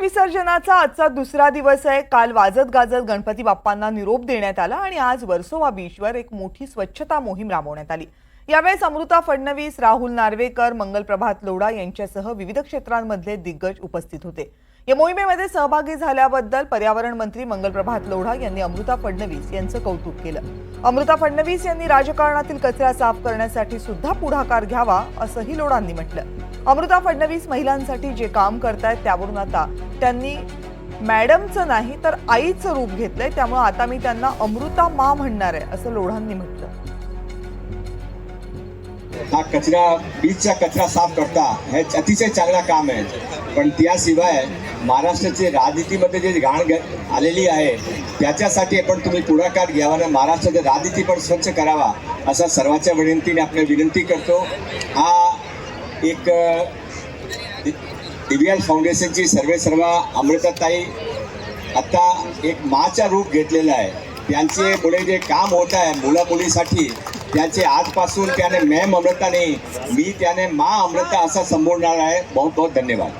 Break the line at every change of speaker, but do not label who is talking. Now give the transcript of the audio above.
विसर्जनाचा आजचा दुसरा दिवस आहे. काल वाजत गाजत गणपती बाप्पांना निरोप देण्यात आला आणि आज वर्सोवा बीचवर एक मोठी स्वच्छता मोहीम राबवण्यात आली. यावेळेस अमृता फडणवीस राहुल नार्वेकर मंगल प्रभात लोढा यांच्यासह विविध क्षेत्रांमधले दिग्गज उपस्थित होते. या मोहिमेमध्ये सहभागी झाल्याबद्दल पर्यावरण मंत्री मंगलप्रभात लोढा यांनी अमृता फडणवीस यांचं कौतुक केलं. अमृता फडणवीस यांनी राजकारणातील कचरा साफ करण्यासाठी सुद्धा पुढाकार घ्यावा असंही लोढांनी म्हटलं. अमृता फडणवीस महिलांसाठी जे काम करतायत त्यावरून आता त्यांनी मॅडमचं नाही तर आईचं रूप घेतलंय त्यामुळे आता मी त्यांना अमृता मा म्हणणार आहे असं लोढांनी म्हटलं.
हा कचरा बीचचा कचरा साफ करता हे अतिशय चांगला काम आहे. पण त्याशिवाय महाराष्ट्राची राजनीतीमध्ये जे घाण आलेली आहे त्याच्यासाठी पण तुम्ही पुढाकार घ्यावा आणि महाराष्ट्राची राजनीती पण स्वच्छ करावा असा सर्वांच्या विनंतीने आपण विनंती करतो. हा एक दिव्याल फाउंडेशनची सर्वे सर्व अमृताताई आता एक माचा रूप घेतलेला आहे. त्यांचे पुढे जे काम होत आहे मुला मुलीसाठी त्यांचे आजपासून त्याने मॅम अमृता नाही मी त्याने मा अमृता असा संबोधणार आहे. बहुत बहुत धन्यवाद.